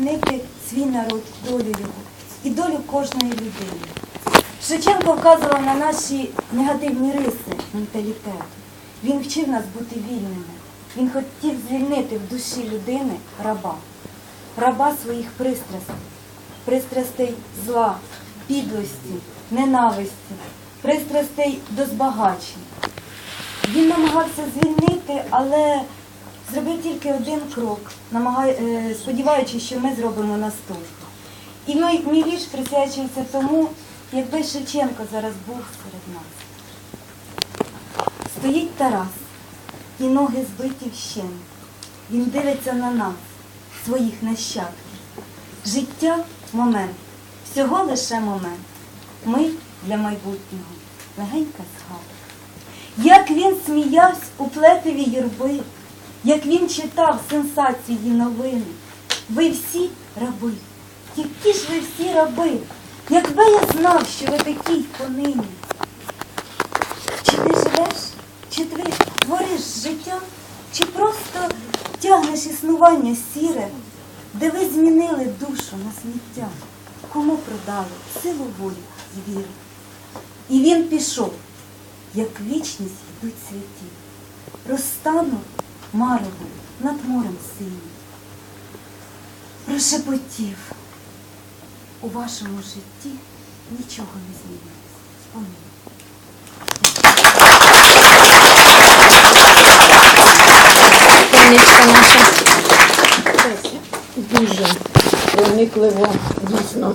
змінити свій народ, долю його і долю кожної людини. Шевченко вказував на наші негативні риси менталітету. Він вчив нас бути вільними. Він хотів звільнити в душі людини раба, раба своїх пристрастей, пристрастей зла, підлості, ненависті, пристрастей до збагачень. Він намагався звільнити, але зробив тільки один крок, е, сподіваючись, що ми зробимо наступний. І мій, мій вірш присвячується тому, якби Шевченко зараз був серед нас. Стоїть Тарас, і ноги збиті вщент. Він дивиться на нас, своїх нащадків. Життя момент, всього лише момент. Ми для майбутнього легенька згадка. Як він сміявся у плетеві юрби, як він читав сенсації новини. Ви всі раби, які ж ви всі раби, якби я знав, що ви такі й понині. Чи ти живеш, чи ти твориш життя, чи просто тягнеш існування сіре, де ви змінили душу на сміття, кому продали силу волі й віри. І він пішов, як вічність йдуть святі, розтанув маревом над морем синім. Прошепотів, у вашому житті нічого не змінилось. Амінь. Сонечка наша. Дуже проникливо, дійсно.